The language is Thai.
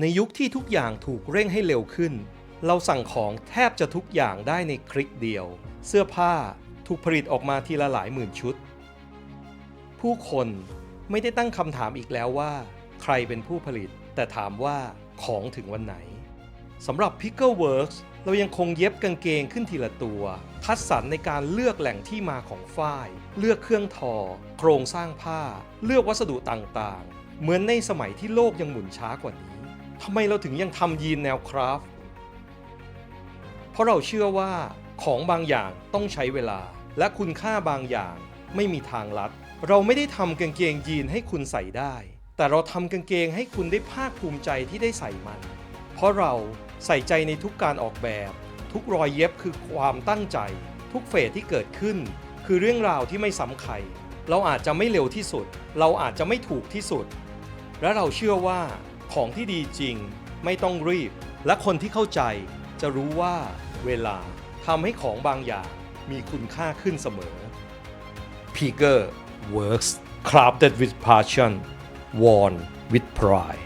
ในยุคที่ทุกอย่างถูกเร่งให้เร็วขึ้น เราสั่งของแทบจะทุกอย่างได้ในคลิกเดียว เสื้อผ้าถูกผลิตออกมาทีละหลายหมื่นชุด ผู้คนไม่ได้ตั้งคำถามอีกแล้วว่า ใครเป็นผู้ผลิต แต่ถามว่าของถึงวันไหนสำหรับ Pickle Works เรายังคงเย็บกางเกงขึ้นทีละตัว คัดสรรในการเลือกแหล่งที่มาของฝ้าย เลือกเครื่องทอ โครงสร้างผ้า เลือกวัสดุต่างๆ เหมือนในสมัยที่โลกยังหมุนช้ากว่านี้ ทำไมเราถึงยังทำยีนแนวคราฟต์เพราะเราเชื่อว่าของบางอย่างต้องใช้เวลา และคุณค่าบางอย่างไม่มีทางลัด เราไม่ได้ทำกางเกงยีนให้คุณใส่ได้ แต่เราทำกางเกงให้คุณได้ภาคภูมิใจที่ได้ใส่มัน เพราะเราใส่ใจในทุกการออกแบบ ทุกรอยเย็บคือความตั้งใจ ทุกเฟสที่เกิดขึ้น คือเรื่องราวที่ไม่ซ้ำใครเราอาจจะไม่เร็วที่สุด เราอาจจะไม่ถูกที่สุด และเราเชื่อว่า ของที่ดีจริง ไม่ต้องรีบ และคนที่เข้าใจจะรู้ว่าเวลาทำให้ของบางอย่างมีคุณค่าขึ้นเสมอ p i g e r Works crafted with passion worn with pride